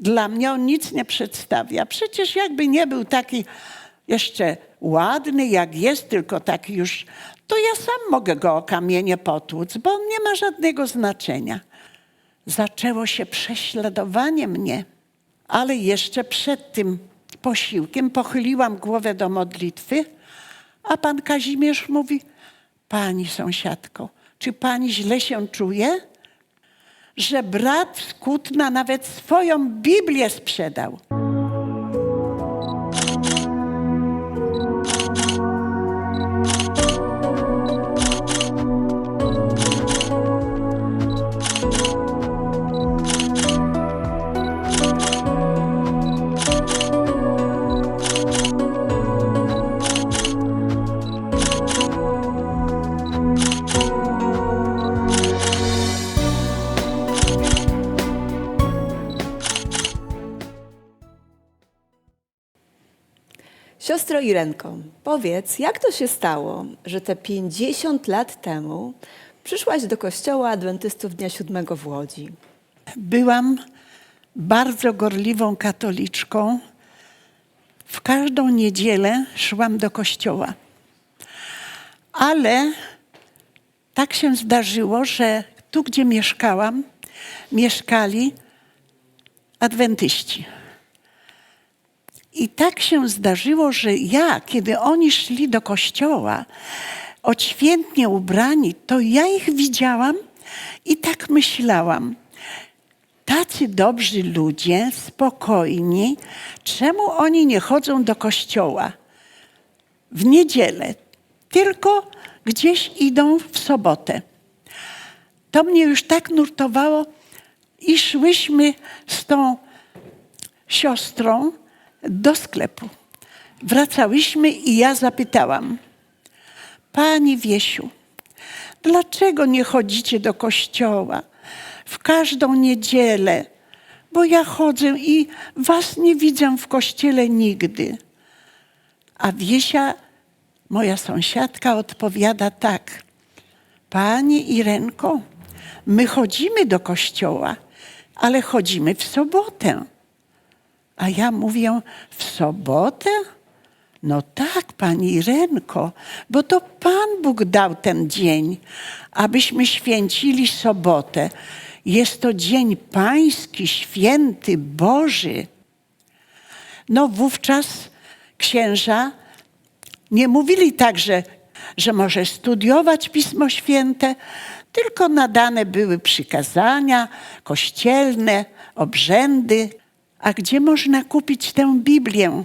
Dla mnie on nic nie przedstawia. Przecież jakby nie był taki jeszcze ładny, jak jest, tylko taki już, to ja sam mogę go o kamienie potłuc, bo on nie ma żadnego znaczenia. Zaczęło się prześladowanie mnie, ale jeszcze przed tym posiłkiem pochyliłam głowę do modlitwy, a pan Kazimierz mówi, pani sąsiadko, czy pani źle się czuje? Że brat z Kutna nawet swoją Biblię sprzedał. Irenko, powiedz, jak to się stało, że te 50 lat temu przyszłaś do kościoła adwentystów Dnia Siódmego w Łodzi? Byłam bardzo gorliwą katoliczką. W każdą niedzielę szłam do kościoła. Ale tak się zdarzyło, że tu, gdzie mieszkałam, mieszkali adwentyści. I tak się zdarzyło, że ja, kiedy oni szli do kościoła, odświętnie ubrani, to ja ich widziałam i tak myślałam. Tacy dobrzy ludzie, spokojni, czemu oni nie chodzą do kościoła w niedzielę, tylko gdzieś idą w sobotę? To mnie już tak nurtowało i szłyśmy z tą siostrą do sklepu. Wracałyśmy i ja zapytałam, Pani Wiesiu, dlaczego nie chodzicie do kościoła w każdą niedzielę? Bo ja chodzę i was nie widzę w kościele nigdy. A Wiesia, moja sąsiadka, odpowiada tak. Pani Irenko, my chodzimy do kościoła, ale chodzimy w sobotę. A ja mówię, w sobotę? No tak, pani Irenko, bo to Pan Bóg dał ten dzień, abyśmy święcili sobotę. Jest to dzień pański, święty, Boży. No wówczas księża nie mówili tak, że, że może studiować Pismo Święte, tylko nadane były przykazania kościelne, obrzędy. A gdzie można kupić tę Biblię?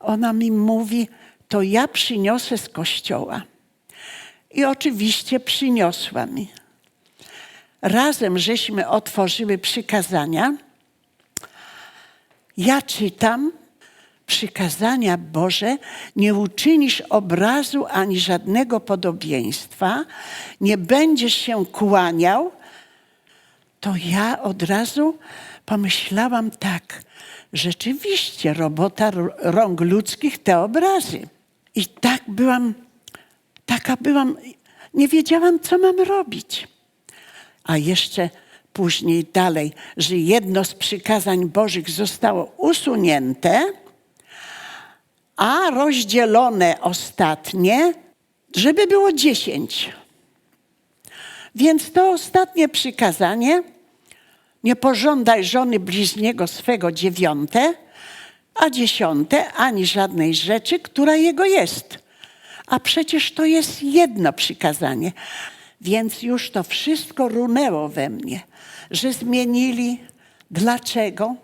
Ona mi mówi, to ja przyniosę z kościoła. I oczywiście przyniosła mi. Razem żeśmy otworzyły przykazania. Ja czytam przykazania Boże, nie uczynisz obrazu ani żadnego podobieństwa, nie będziesz się kłaniał, to ja od razu pomyślałam tak, rzeczywiście robota rąk ludzkich te obrazy. I tak byłam, taka byłam, nie wiedziałam, co mam robić. A jeszcze później dalej, że jedno z przykazań Bożych zostało usunięte, a rozdzielone ostatnie, żeby było dziesięć. Więc to ostatnie przykazanie, nie pożądaj żony bliźniego swego dziewiąte, a dziesiąte ani żadnej rzeczy, która jego jest. A przecież to jest jedno przykazanie. Więc już to wszystko runęło we mnie, że zmienili. Dlaczego?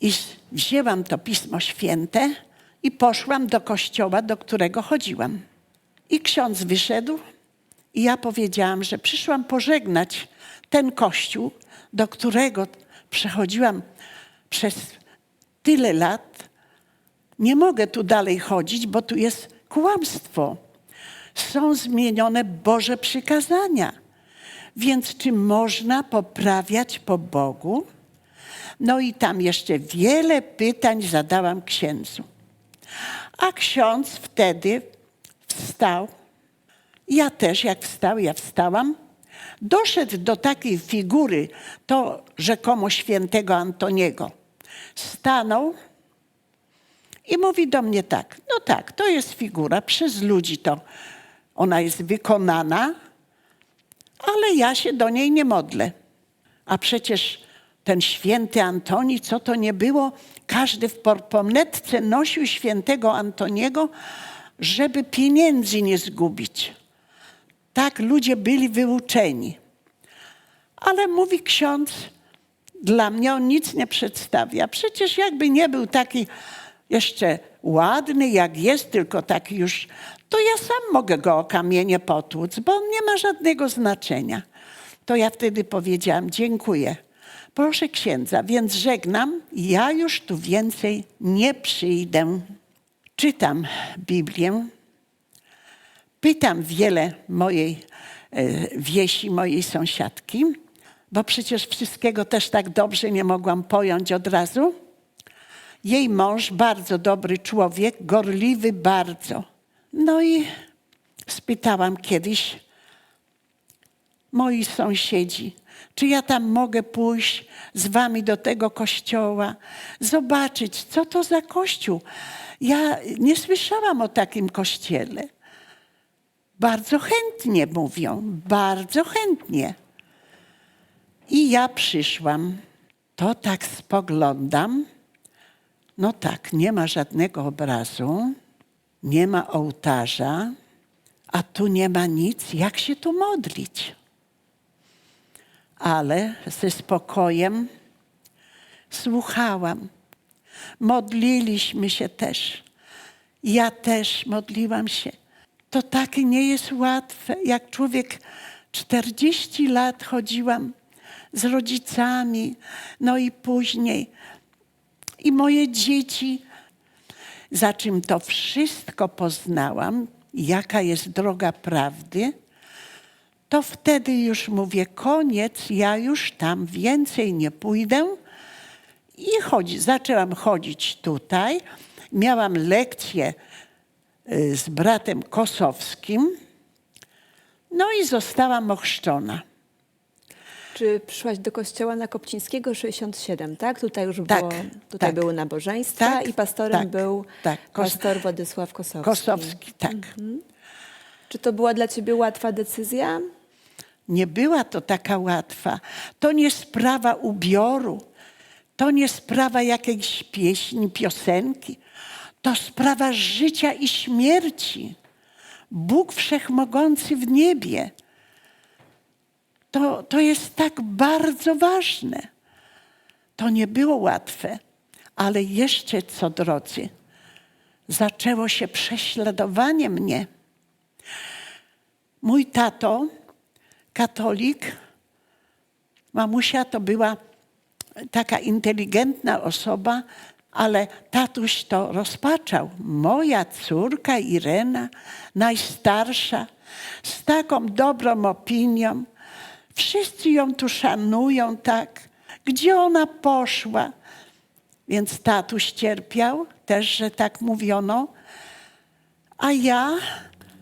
I wzięłam to Pismo Święte i poszłam do kościoła, do którego chodziłam. I ksiądz wyszedł i ja powiedziałam, że przyszłam pożegnać ten kościół, do którego przechodziłam przez tyle lat. Nie mogę tu dalej chodzić, bo tu jest kłamstwo. Są zmienione Boże przykazania. Więc czy można poprawiać po Bogu? No i tam jeszcze wiele pytań zadałam księdzu. A ksiądz wtedy wstał. Ja też, jak wstał, ja wstałam. Doszedł do takiej figury, to rzekomo świętego Antoniego. Stanął i mówi do mnie tak, no tak, to jest figura, przez ludzi to ona jest wykonana, ale ja się do niej nie modlę. A przecież ten święty Antoni, co to nie było, każdy w portmonetce nosił świętego Antoniego, żeby pieniędzy nie zgubić. Tak ludzie byli wyuczeni. Ale mówi ksiądz, dla mnie on nic nie przedstawia. Przecież jakby nie był taki jeszcze ładny, jak jest, tylko taki już, to ja sam mogę go o kamienie potłuc, bo on nie ma żadnego znaczenia. To ja wtedy powiedziałam, dziękuję. Proszę księdza, więc żegnam, ja już tu więcej nie przyjdę. Czytam Biblię, pytam wiele mojej e, wieści, mojej sąsiadki, bo przecież wszystkiego też tak dobrze nie mogłam pojąć od razu. Jej mąż, bardzo dobry człowiek, gorliwy bardzo. No i spytałam kiedyś moi sąsiedzi, czy ja tam mogę pójść z wami do tego kościoła, zobaczyć, co to za kościół. Ja nie słyszałam o takim kościele. Bardzo chętnie mówią, bardzo chętnie. I ja przyszłam. To tak spoglądam. No tak, nie ma żadnego obrazu, nie ma ołtarza, a tu nie ma nic. Jak się tu modlić? Ale ze spokojem słuchałam. Modliliśmy się też. Ja też modliłam się. To tak nie jest łatwe. Jak człowiek 40 lat chodziłam z rodzicami, no i później i moje dzieci, za czym to wszystko poznałam, jaka jest droga prawdy, to wtedy już mówię, koniec, ja już tam więcej nie pójdę. I chodzi, zaczęłam chodzić tutaj. Miałam lekcję y, z bratem Kosowskim. No i zostałam ochrzczona. Czy przyszłaś do kościoła na Kopcińskiego 67, tak? Tutaj już Tak, było, tutaj tak. były nabożeństwa Tak, i pastorem tak, był tak. Pastor Władysław Kosowski. Kosowski, tak. Czy to była dla ciebie łatwa decyzja? Nie była to taka łatwa. To nie sprawa ubioru, to nie sprawa jakiejś pieśni, piosenki. To sprawa życia i śmierci. Bóg Wszechmogący w niebie. To, to jest tak bardzo ważne. To nie było łatwe, ale jeszcze co drodzy, zaczęło się prześladowanie mnie. Mój tato, katolik, mamusia to była taka inteligentna osoba, ale tatuś to rozpaczał. Moja córka Irena, najstarsza, z taką dobrą opinią. Wszyscy ją tu szanują tak. Gdzie ona poszła? Więc tatuś cierpiał też, że tak mówiono. A ja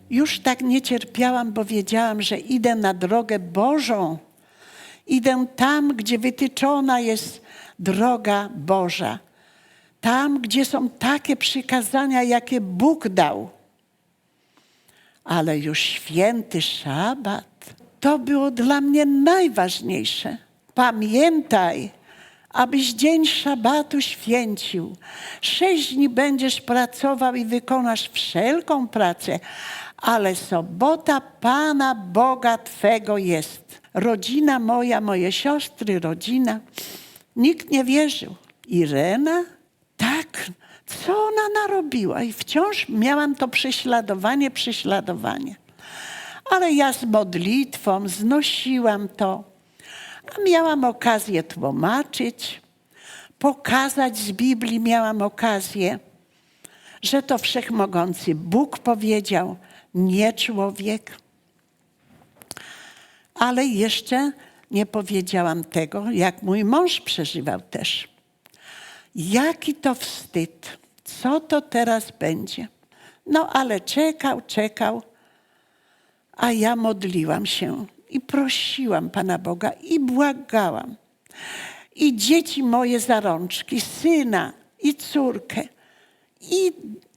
już tak nie cierpiałam, bo wiedziałam, że idę na drogę Bożą. Idę tam, gdzie wytyczona jest droga Boża. Tam, gdzie są takie przykazania, jakie Bóg dał. Ale już święty szabat to było dla mnie najważniejsze. Pamiętaj, abyś dzień szabatu święcił. Sześć dni będziesz pracował i wykonasz wszelką pracę, ale sobota Pana Boga Twego jest. Rodzina moja, moje siostry, rodzina. Nikt nie wierzył. Irena? Tak. Co ona narobiła? I wciąż miałam to prześladowanie, prześladowanie. Ale ja z modlitwą znosiłam to. A miałam okazję tłumaczyć, pokazać z Biblii miałam okazję, że to wszechmogący Bóg powiedział, nie człowiek. Ale jeszcze nie powiedziałam tego, jak mój mąż przeżywał też. Jaki to wstyd, co to teraz będzie. No ale czekał, czekał, a ja modliłam się i prosiłam Pana Boga i błagałam. I dzieci moje za rączki, syna i córkę. I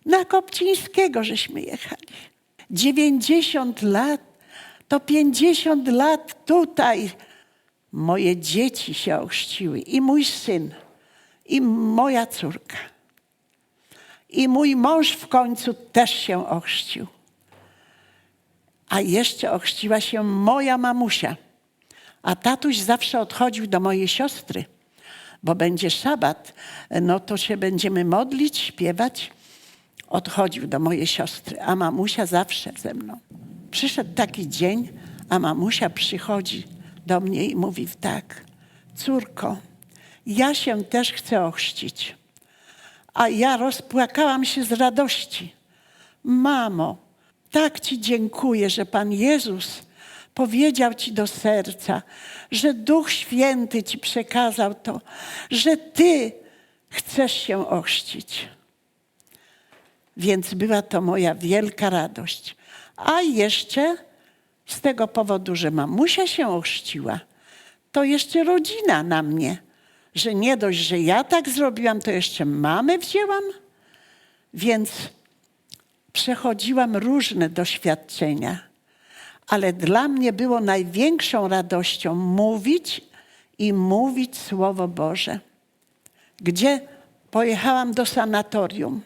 na Kopcińskiego żeśmy jechali. 90 lat, to 50 lat tutaj. Moje dzieci się ochrzciły i mój syn, i moja córka. I mój mąż w końcu też się ochrzcił. A jeszcze ochrzciła się moja mamusia. A tatuś zawsze odchodził do mojej siostry, bo będzie szabat, no to się będziemy modlić, śpiewać. Odchodził do mojej siostry, a mamusia zawsze ze mną. Przyszedł taki dzień, a mamusia przychodzi do mnie i mówi tak, córko, ja się też chcę ochrzcić. A ja rozpłakałam się z radości. Mamo, tak Ci dziękuję, że Pan Jezus powiedział Ci do serca, że Duch Święty Ci przekazał to, że Ty chcesz się ochrzcić. Więc była to moja wielka radość. A jeszcze z tego powodu, że mamusia się ochrzciła, to jeszcze rodzina na mnie, że nie dość, że ja tak zrobiłam, to jeszcze mamę wzięłam. Więc przechodziłam różne doświadczenia, ale dla mnie było największą radością mówić i mówić Słowo Boże. Gdzie pojechałam do sanatorium,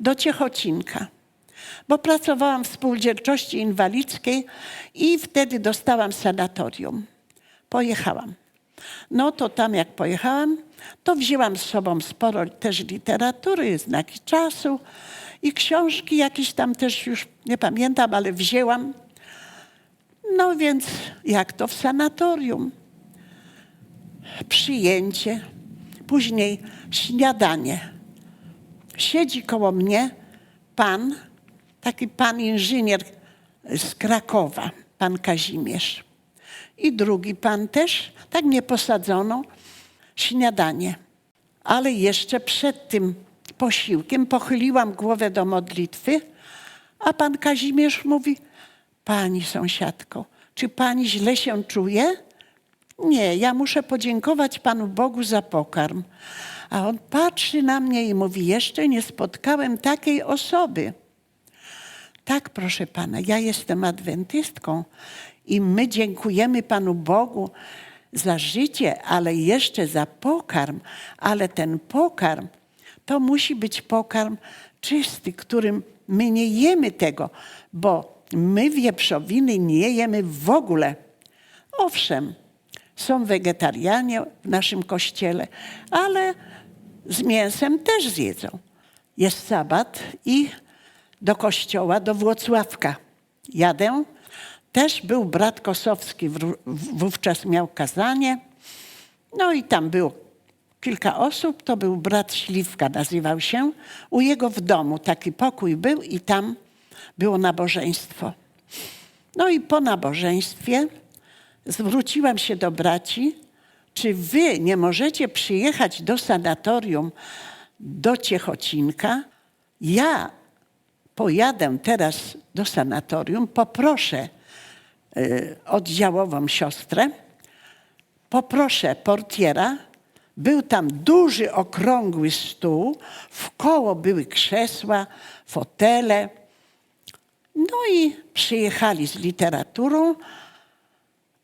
do Ciechocinka, bo pracowałam w spółdzielczości inwalidzkiej i wtedy dostałam sanatorium. Pojechałam. No to tam jak pojechałam, to wzięłam z sobą sporo też literatury, znaki czasu i książki jakieś tam też już nie pamiętam, ale wzięłam. No więc jak to w sanatorium? Przyjęcie, później śniadanie. Siedzi koło mnie pan, taki pan inżynier z Krakowa, pan Kazimierz. I drugi pan też, tak mnie posadzono, śniadanie. Ale jeszcze przed tym posiłkiem pochyliłam głowę do modlitwy, a pan Kazimierz mówi, pani sąsiadko, czy pani źle się czuje? Nie, ja muszę podziękować Panu Bogu za pokarm. A on patrzy na mnie i mówi, jeszcze nie spotkałem takiej osoby. Tak, proszę Pana, ja jestem adwentystką i my dziękujemy Panu Bogu za życie, ale jeszcze za pokarm. Ale ten pokarm to musi być pokarm czysty, którym my nie jemy tego, bo my wieprzowiny nie jemy w ogóle. Owszem, są wegetarianie w naszym kościele, ale z mięsem też zjedzą. Jest sabat i do kościoła, do Włocławka jadę. Też był brat Kosowski, wówczas miał kazanie. No i tam było kilka osób, to był brat Śliwka, nazywał się. U jego w domu taki pokój był i tam było nabożeństwo. No i po nabożeństwie zwróciłam się do braci, czy wy nie możecie przyjechać do sanatorium do Ciechocinka? Ja pojadę teraz do sanatorium, poproszę oddziałową siostrę, poproszę portiera. Był tam duży, okrągły stół, w koło były krzesła, fotele. No i przyjechali z literaturą,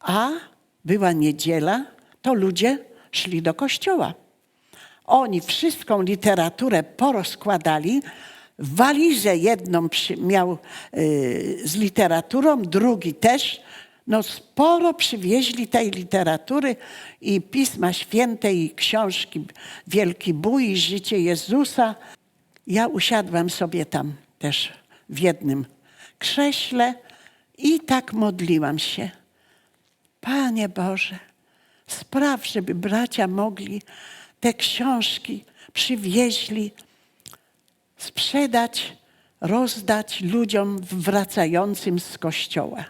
a była niedziela, to ludzie szli do kościoła. Oni wszystką literaturę porozkładali. Walizę jedną miał y, z literaturą, drugi też. No sporo przywieźli tej literatury i Pisma Święte i książki Wielki Bój i Życie Jezusa. Ja usiadłam sobie tam też w jednym krześle i tak modliłam się. Panie Boże, spraw, żeby bracia mogli te książki przywieźli, sprzedać, rozdać ludziom wracającym z kościoła.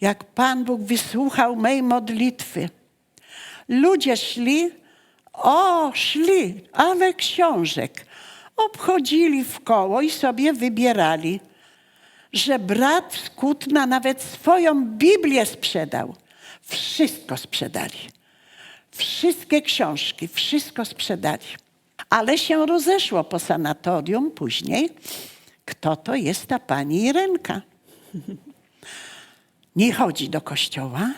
Jak Pan Bóg wysłuchał mej modlitwy, ludzie szli, o, szli, ale książek. Obchodzili w koło i sobie wybierali. że brat z Kutna nawet swoją Biblię sprzedał. Wszystko sprzedali. Wszystkie książki, wszystko sprzedali. Ale się rozeszło po sanatorium później, kto to jest ta pani Irenka. Nie chodzi do kościoła.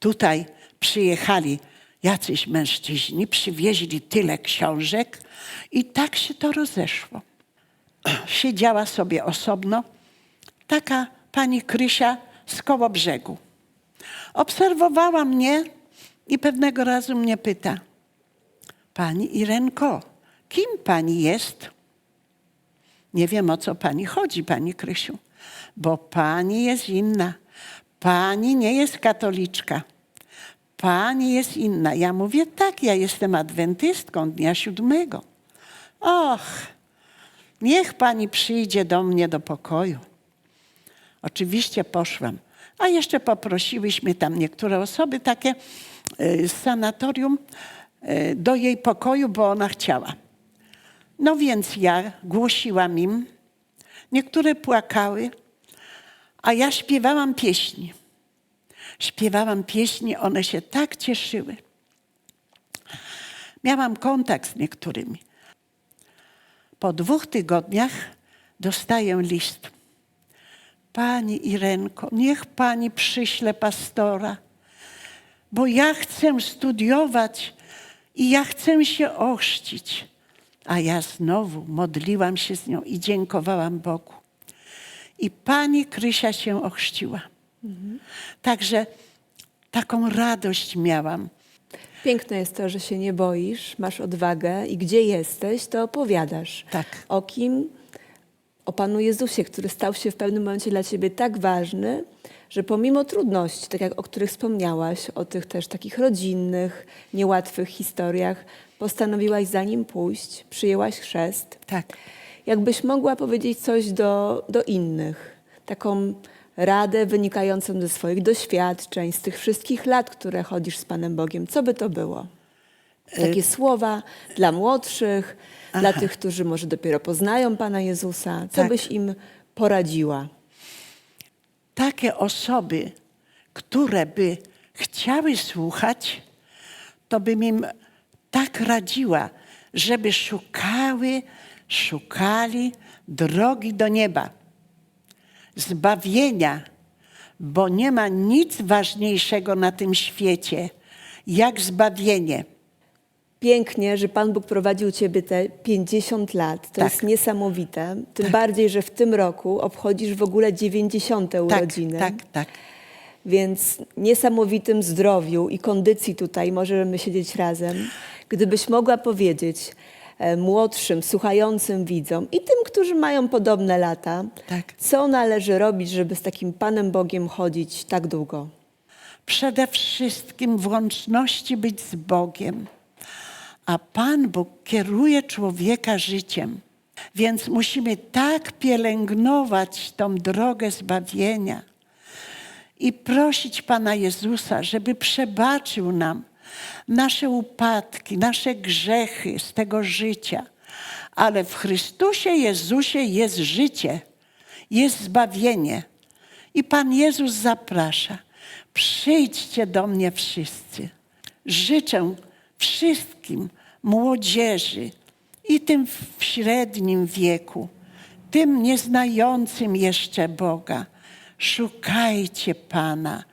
Tutaj przyjechali jacyś mężczyźni, przywieźli tyle książek i tak się to rozeszło. Siedziała sobie osobno taka pani Krysia z koło brzegu. Obserwowała mnie i pewnego razu mnie pyta: Pani Irenko, kim pani jest? Nie wiem o co pani chodzi, pani Krysiu, bo pani jest inna. Pani nie jest katoliczka. Pani jest inna. Ja mówię, tak, ja jestem adwentystką dnia siódmego. Och, niech pani przyjdzie do mnie do pokoju. Oczywiście poszłam. A jeszcze poprosiłyśmy tam niektóre osoby takie y, z sanatorium do jej pokoju, bo ona chciała. No więc ja głosiłam im. Niektóre płakały, a ja śpiewałam pieśni. Śpiewałam pieśni, one się tak cieszyły. Miałam kontakt z niektórymi. Po dwóch tygodniach dostaję list. Pani Irenko, niech pani przyśle pastora, bo ja chcę studiować i ja chcę się ochrzcić. A ja znowu modliłam się z nią i dziękowałam Bogu. I pani Krysia się ochrzciła. Także taką radość miałam. Piękne jest to, że się nie boisz, masz odwagę i gdzie jesteś, to opowiadasz. Tak. O kim? O Panu Jezusie, który stał się w pewnym momencie dla ciebie tak ważny, że pomimo trudności, tak jak o których wspomniałaś, o tych też takich rodzinnych, niełatwych historiach, postanowiłaś za nim pójść, przyjęłaś chrzest. Tak. Jakbyś mogła powiedzieć coś do, do innych, taką radę wynikającą ze swoich doświadczeń, z tych wszystkich lat, które chodzisz z Panem Bogiem, co by to było? Takie słowa dla młodszych, dla tych, którzy może dopiero poznają Pana Jezusa. Co Tak. byś im poradziła? Takie osoby, które by chciały słuchać, to bym im tak radziła, żeby szukały, szukali drogi do nieba, zbawienia, bo nie ma nic ważniejszego na tym świecie jak zbawienie. Pięknie, że Pan Bóg prowadził Ciebie te 50 lat. To Tak. jest niesamowite. Tym bardziej, że w tym roku obchodzisz w ogóle 90. Tak, urodziny. tak, tak. Więc niesamowitym zdrowiu i kondycji tutaj możemy siedzieć razem. Gdybyś mogła powiedzieć e, młodszym, słuchającym widzom i tym, którzy mają podobne lata, Tak. co należy robić, żeby z takim Panem Bogiem chodzić tak długo? przede wszystkim w łączności być z Bogiem. A Pan Bóg kieruje człowieka życiem. Więc musimy tak pielęgnować tą drogę zbawienia i prosić Pana Jezusa, żeby przebaczył nam nasze upadki, nasze grzechy z tego życia. Ale w Chrystusie Jezusie jest życie, jest zbawienie. I Pan Jezus zaprasza: przyjdźcie do mnie wszyscy. Życzę wszystkim młodzieży i tym w średnim wieku, tym nieznającym jeszcze Boga. Szukajcie Pana,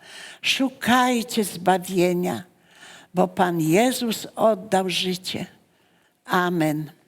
szukajcie zbawienia, bo Pan Jezus oddał życie. Amen.